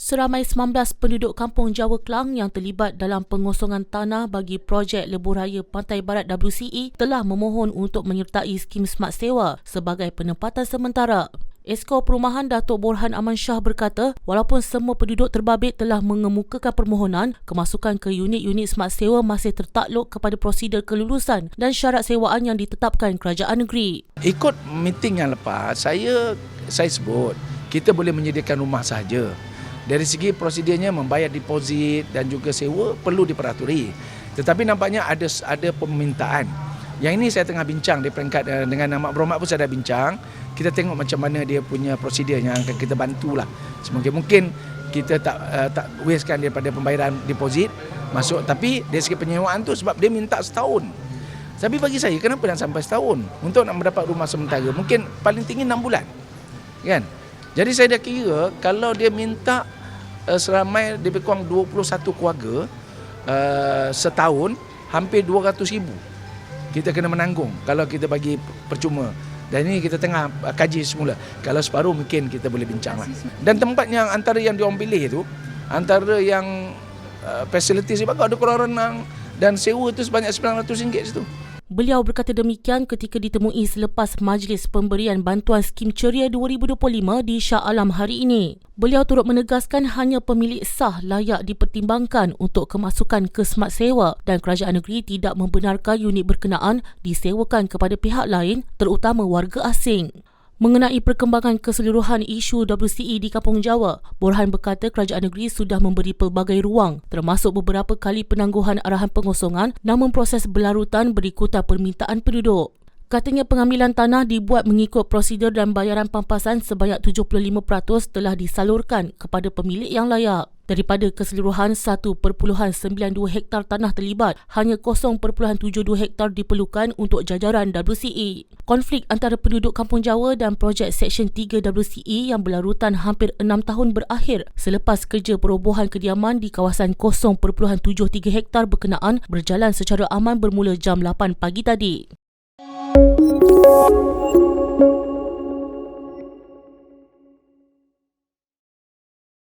Seramai 19 penduduk kampung Jawa Kelang yang terlibat dalam pengosongan tanah bagi projek Lebuh Raya Pantai Barat WCE telah memohon untuk menyertai skim Smart Sewa sebagai penempatan sementara. Esko Perumahan Datuk Borhan Aman Shah berkata, walaupun semua penduduk terbabit telah mengemukakan permohonan, kemasukan ke unit-unit smart sewa masih tertakluk kepada prosedur kelulusan dan syarat sewaan yang ditetapkan kerajaan negeri. Ikut meeting yang lepas, saya saya sebut kita boleh menyediakan rumah sahaja. Dari segi prosedurnya membayar deposit dan juga sewa perlu diperaturi. Tetapi nampaknya ada ada permintaan. Yang ini saya tengah bincang di peringkat eh, dengan Amat Berhormat pun saya dah bincang. Kita tengok macam mana dia punya prosedur yang akan kita bantulah. Semungkin mungkin kita tak uh, tak wastekan daripada pembayaran deposit masuk tapi dari segi penyewaan tu sebab dia minta setahun. Tapi bagi saya kenapa nak sampai setahun untuk nak mendapat rumah sementara? Mungkin paling tinggi 6 bulan. Kan? Jadi saya dah kira kalau dia minta uh, seramai lebih kurang 21 keluarga uh, setahun hampir 200 ribu. Kita kena menanggung kalau kita bagi percuma. Dan ini kita tengah uh, kaji semula. Kalau separuh mungkin kita boleh bincang lah. Dan tempat yang antara yang diorang pilih itu antara yang uh, facilities bagus. Ada kolam renang dan sewa itu sebanyak RM900 situ Beliau berkata demikian ketika ditemui selepas majlis pemberian bantuan skim ceria 2025 di Shah Alam hari ini. Beliau turut menegaskan hanya pemilik sah layak dipertimbangkan untuk kemasukan ke smart sewa dan kerajaan negeri tidak membenarkan unit berkenaan disewakan kepada pihak lain terutama warga asing. Mengenai perkembangan keseluruhan isu WCE di Kampung Jawa, Borhan berkata kerajaan negeri sudah memberi pelbagai ruang termasuk beberapa kali penangguhan arahan pengosongan namun proses berlarutan berikutan permintaan penduduk. Katanya pengambilan tanah dibuat mengikut prosedur dan bayaran pampasan sebanyak 75% telah disalurkan kepada pemilik yang layak. Daripada keseluruhan 1.92 hektar tanah terlibat, hanya 0.72 hektar diperlukan untuk jajaran WCE. Konflik antara penduduk Kampung Jawa dan projek Seksyen 3 WCE yang berlarutan hampir 6 tahun berakhir selepas kerja perobohan kediaman di kawasan 0.73 hektar berkenaan berjalan secara aman bermula jam 8 pagi tadi.